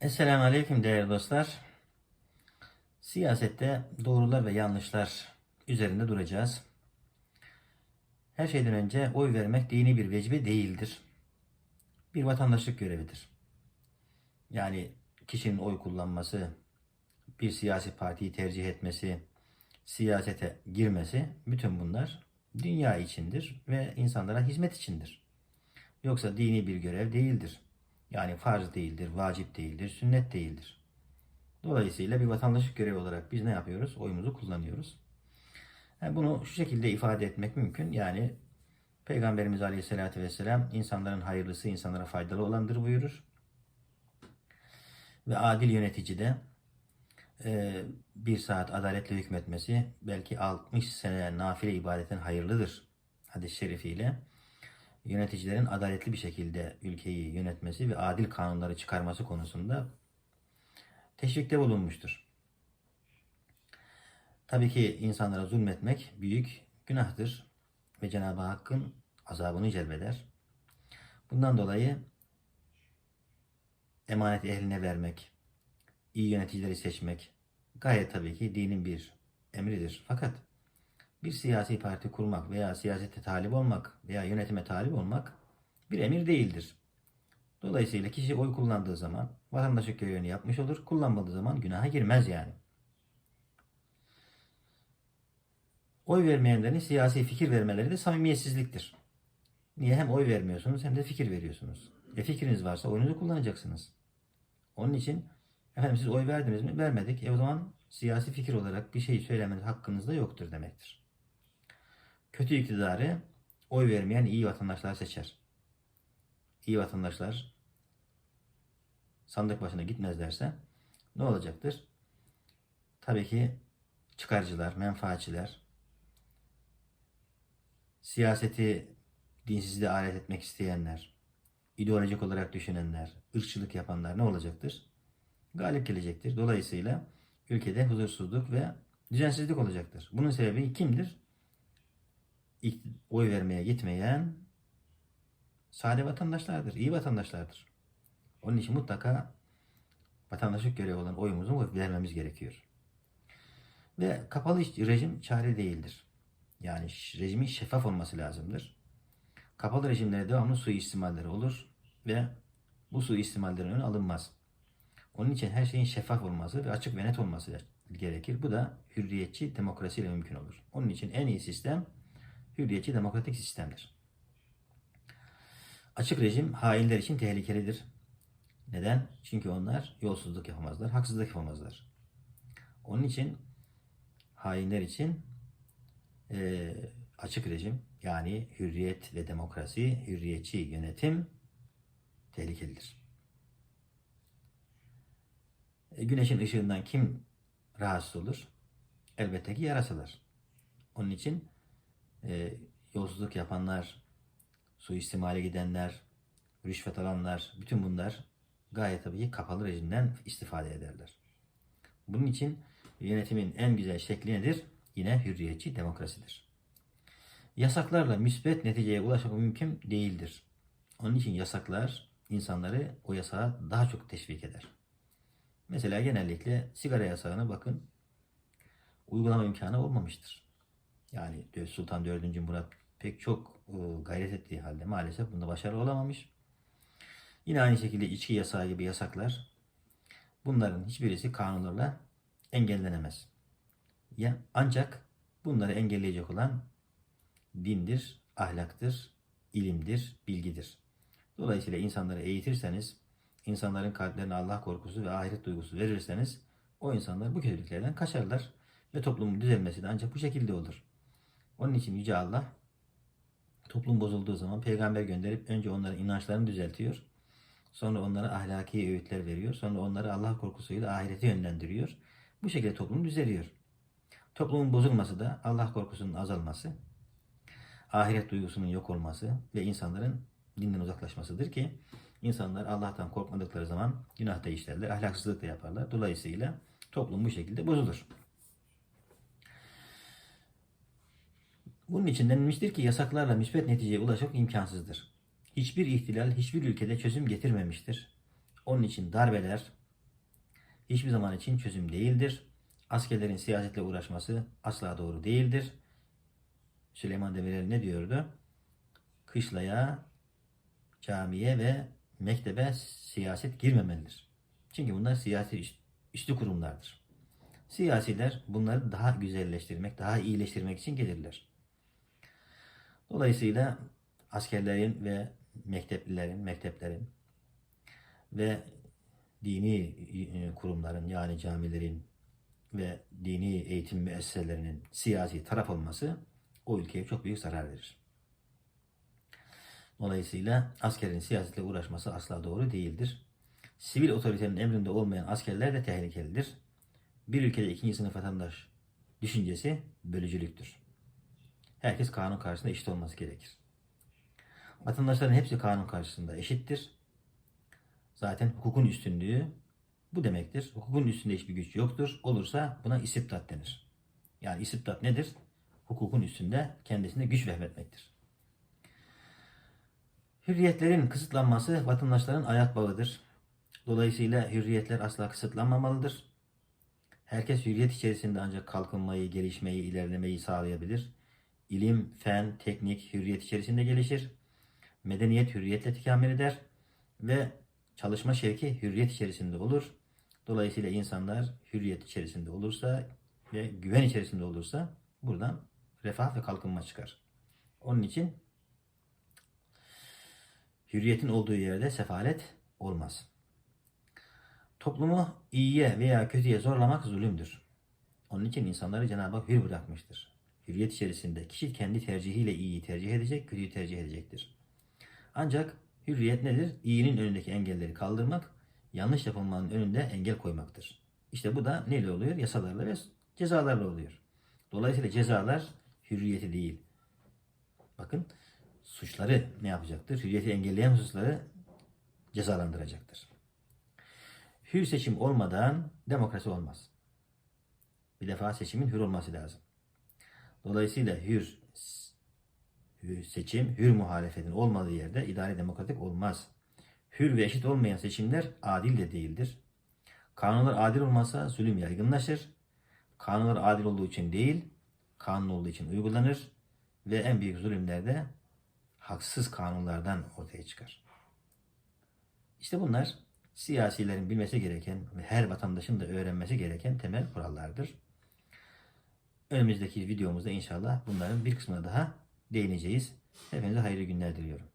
Esselamu Aleyküm değerli dostlar. Siyasette doğrular ve yanlışlar üzerinde duracağız. Her şeyden önce oy vermek dini bir vecibe değildir. Bir vatandaşlık görevidir. Yani kişinin oy kullanması, bir siyasi partiyi tercih etmesi, siyasete girmesi bütün bunlar dünya içindir ve insanlara hizmet içindir. Yoksa dini bir görev değildir. Yani farz değildir, vacip değildir, sünnet değildir. Dolayısıyla bir vatandaşlık görevi olarak biz ne yapıyoruz? Oyumuzu kullanıyoruz. Yani bunu şu şekilde ifade etmek mümkün. Yani Peygamberimiz Aleyhisselatü Vesselam insanların hayırlısı insanlara faydalı olandır buyurur. Ve adil yönetici de e, bir saat adaletle hükmetmesi belki 60 sene nafile ibadetin hayırlıdır. Hadis-i şerifiyle yöneticilerin adaletli bir şekilde ülkeyi yönetmesi ve adil kanunları çıkarması konusunda teşvikte bulunmuştur. Tabii ki insanlara zulmetmek büyük günahtır ve Cenab-ı Hakk'ın azabını celbeder. Bundan dolayı emanet ehline vermek, iyi yöneticileri seçmek gayet tabii ki dinin bir emridir. Fakat bir siyasi parti kurmak veya siyasete talip olmak veya yönetime talip olmak bir emir değildir. Dolayısıyla kişi oy kullandığı zaman vatandaşlık görevini yapmış olur. Kullanmadığı zaman günaha girmez yani. Oy vermeyenlerin siyasi fikir vermeleri de samimiyetsizliktir. Niye? Hem oy vermiyorsunuz hem de fikir veriyorsunuz. E fikriniz varsa oyunuzu kullanacaksınız. Onun için efendim siz oy verdiniz mi? Vermedik. E o zaman siyasi fikir olarak bir şey söylemeniz hakkınız da yoktur demektir. Kötü iktidarı oy vermeyen iyi vatandaşlar seçer. İyi vatandaşlar sandık başına gitmezlerse ne olacaktır? Tabii ki çıkarcılar, menfaatçiler, siyaseti dinsizliğe alet etmek isteyenler, ideolojik olarak düşünenler, ırkçılık yapanlar ne olacaktır? Galip gelecektir. Dolayısıyla ülkede huzursuzluk ve düzensizlik olacaktır. Bunun sebebi kimdir? Oy vermeye gitmeyen sade vatandaşlardır, iyi vatandaşlardır. Onun için mutlaka vatandaşlık görevi olan oyumuzu vermemiz gerekiyor. Ve kapalı rejim çare değildir. Yani rejimin şeffaf olması lazımdır. Kapalı rejimlere devamlı suistimalleri olur ve bu suistimallerin önü alınmaz. Onun için her şeyin şeffaf olması ve açık ve net olması gerekir. Bu da hürriyetçi demokrasiyle mümkün olur. Onun için en iyi sistem hürriyetçi demokratik sistemdir. Açık rejim hainler için tehlikelidir. Neden? Çünkü onlar yolsuzluk yapamazlar, haksızlık yapamazlar. Onun için hainler için e, açık rejim yani hürriyet ve demokrasi, hürriyetçi yönetim tehlikelidir. E, güneşin ışığından kim rahatsız olur? Elbette ki yarasalar. Onun için e, yolsuzluk yapanlar, suistimale gidenler, rüşvet alanlar, bütün bunlar gayet tabii ki kapalı rejimden istifade ederler. Bunun için yönetimin en güzel şekli nedir? Yine hürriyetçi demokrasidir. Yasaklarla müsbet neticeye ulaşmak mümkün değildir. Onun için yasaklar insanları o yasağa daha çok teşvik eder. Mesela genellikle sigara yasağına bakın uygulama imkanı olmamıştır. Yani Sultan 4. Murat pek çok e, gayret ettiği halde maalesef bunda başarılı olamamış. Yine aynı şekilde içki yasağı gibi yasaklar bunların hiçbirisi kanunlarla engellenemez. Ya ancak bunları engelleyecek olan dindir, ahlaktır, ilimdir, bilgidir. Dolayısıyla insanları eğitirseniz, insanların kalplerine Allah korkusu ve ahiret duygusu verirseniz o insanlar bu kötülüklerden kaçarlar ve toplumun düzelmesi de ancak bu şekilde olur. Onun için Yüce Allah toplum bozulduğu zaman peygamber gönderip önce onların inançlarını düzeltiyor. Sonra onlara ahlaki öğütler veriyor. Sonra onları Allah korkusuyla ahirete yönlendiriyor. Bu şekilde toplum düzeliyor. Toplumun bozulması da Allah korkusunun azalması, ahiret duygusunun yok olması ve insanların dinden uzaklaşmasıdır ki insanlar Allah'tan korkmadıkları zaman günah da işlerler, ahlaksızlık da yaparlar. Dolayısıyla toplum bu şekilde bozulur. Bunun için denilmiştir ki yasaklarla müsbet neticeye ulaşmak imkansızdır. Hiçbir ihtilal hiçbir ülkede çözüm getirmemiştir. Onun için darbeler, hiçbir zaman için çözüm değildir. Askerlerin siyasetle uğraşması asla doğru değildir. Süleyman Demirel ne diyordu? Kışlaya, camiye ve mektebe siyaset girmemelidir. Çünkü bunlar siyasi üst- üstü kurumlardır. Siyasiler bunları daha güzelleştirmek, daha iyileştirmek için gelirler. Dolayısıyla askerlerin ve mekteplilerin, mekteplerin ve dini e, kurumların yani camilerin ve dini eğitim müesseselerinin siyasi taraf olması o ülkeye çok büyük zarar verir. Dolayısıyla askerin siyasetle uğraşması asla doğru değildir. Sivil otoritenin emrinde olmayan askerler de tehlikelidir. Bir ülkede ikinci sınıf vatandaş düşüncesi bölücülüktür. Herkes kanun karşısında eşit olması gerekir. Vatandaşların hepsi kanun karşısında eşittir. Zaten hukukun üstünlüğü bu demektir. Hukukun üstünde hiçbir güç yoktur. Olursa buna istibdat denir. Yani istibdat nedir? Hukukun üstünde kendisine güç vehmetmektir. Hürriyetlerin kısıtlanması vatandaşların ayak bağıdır. Dolayısıyla hürriyetler asla kısıtlanmamalıdır. Herkes hürriyet içerisinde ancak kalkınmayı, gelişmeyi, ilerlemeyi sağlayabilir. İlim, fen, teknik hürriyet içerisinde gelişir. Medeniyet hürriyetle tekamül eder ve çalışma şevki hürriyet içerisinde olur. Dolayısıyla insanlar hürriyet içerisinde olursa ve güven içerisinde olursa buradan refah ve kalkınma çıkar. Onun için hürriyetin olduğu yerde sefalet olmaz. Toplumu iyiye veya kötüye zorlamak zulümdür. Onun için insanları Cenab-ı Hak hür bırakmıştır. Hürriyet içerisinde kişi kendi tercihiyle iyiyi tercih edecek, kötüyü tercih edecektir. Ancak hürriyet nedir? İyinin önündeki engelleri kaldırmak, yanlış yapılmanın önünde engel koymaktır. İşte bu da neyle oluyor? Yasalarla ve cezalarla oluyor. Dolayısıyla cezalar hürriyeti değil. Bakın suçları ne yapacaktır? Hürriyeti engelleyen hususları cezalandıracaktır. Hür seçim olmadan demokrasi olmaz. Bir defa seçimin hür olması lazım. Dolayısıyla hür, seçim, hür muhalefetin olmadığı yerde idare demokratik olmaz. Hür ve eşit olmayan seçimler adil de değildir. Kanunlar adil olmazsa zulüm yaygınlaşır. Kanunlar adil olduğu için değil, kanun olduğu için uygulanır ve en büyük zulümler de haksız kanunlardan ortaya çıkar. İşte bunlar siyasilerin bilmesi gereken ve her vatandaşın da öğrenmesi gereken temel kurallardır. Önümüzdeki videomuzda inşallah bunların bir kısmına daha değineceğiz. Hepinize hayırlı günler diliyorum.